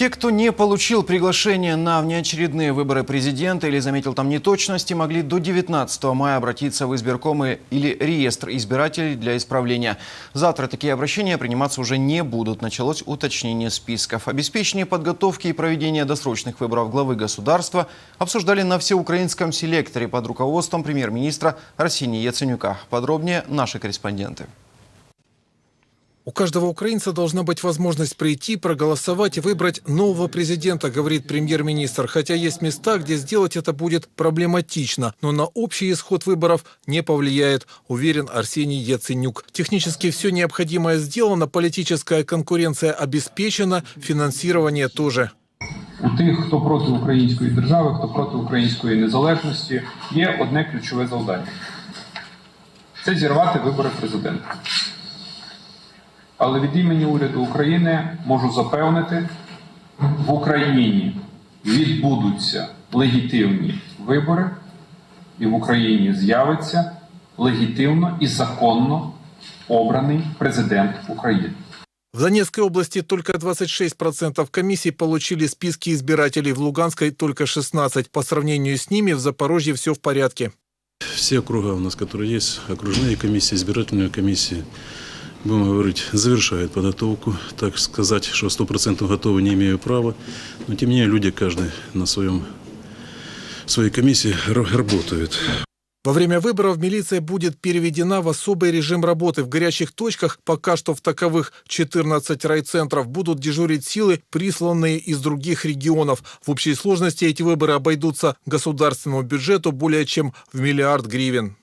Те, кто не получил приглашение на внеочередные выборы президента или заметил там неточности, могли до 19 мая обратиться в избиркомы или реестр избирателей для исправления. Завтра такие обращения приниматься уже не будут. Началось уточнение списков. Обеспечение подготовки и проведения досрочных выборов главы государства обсуждали на всеукраинском селекторе под руководством премьер-министра Арсения Яценюка. Подробнее наши корреспонденты. У каждого украинца должна быть возможность прийти, проголосовать и выбрать нового президента, говорит премьер-министр. Хотя есть места, где сделать это будет проблематично, но на общий исход выборов не повлияет, уверен Арсений Яценюк. Технически все необходимое сделано, политическая конкуренция обеспечена, финансирование тоже. У тих, хто проти української держави, хто проти української незалежності, є одне ключове завдання це зірвати вибори президента. Але від імені уряду України можу запевнити, в Україні відбудуться легітимні вибори, і в Україні з'явиться легітимно і законно обраний президент України. В Донецкой области только 26% комиссий получили списки избирателей, в Луганской только 16%. По сравнению с ними в Запорожье все в порядке. Все округа у нас, которые есть, окружные комиссии, избирательные комиссии, будем говорить, завершают подготовку. Так сказать, что 100% готовы не имею права. Но тем не менее люди каждый на своем, своей комиссии ра- работают. Во время выборов милиция будет переведена в особый режим работы. В горячих точках, пока что в таковых 14 райцентров, будут дежурить силы, присланные из других регионов. В общей сложности эти выборы обойдутся государственному бюджету более чем в миллиард гривен.